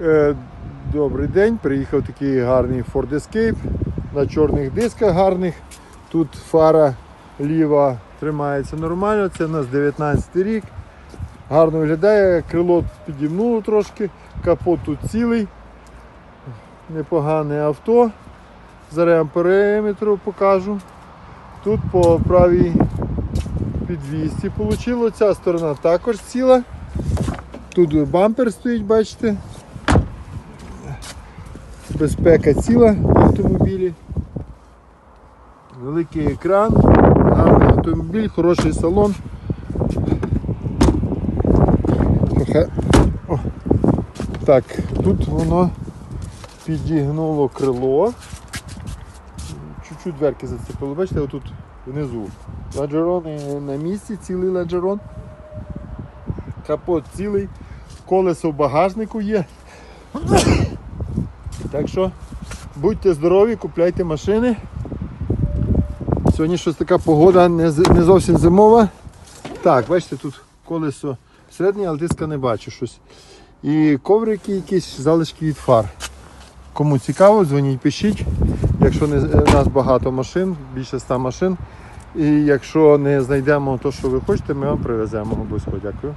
Е, Добрий день, приїхав такий гарний Ford Escape на чорних дисках гарних. Тут фара ліва тримається нормально, це у нас 19 рік. Гарно виглядає, крило підімнуло трошки, капот тут цілий. Непогане авто. Зараз периметру покажу. Тут по правій підвісці вийшло. Ця сторона також ціла. Тут бампер стоїть, бачите. Безпека ціла в автомобілі. Великий екран, гарний автомобіль, хороший салон. Так, тут воно підігнуло крило. Чуть-чуть дверки зацепило. Бачите, отут внизу. Ладжерон на місці, цілий ладжерон. Капот цілий, колесо в багажнику є. Так що будьте здорові, купляйте машини. Сьогодні щось така погода не, не зовсім зимова. Так, бачите, тут колесо всередині, але диска не бачу щось. І коврики якісь, залишки від фар. Кому цікаво, дзвоніть, пишіть. Якщо не, у нас багато машин, більше 100 машин. І якщо не знайдемо те, що ви хочете, ми вам привеземо обов'язково. Дякую.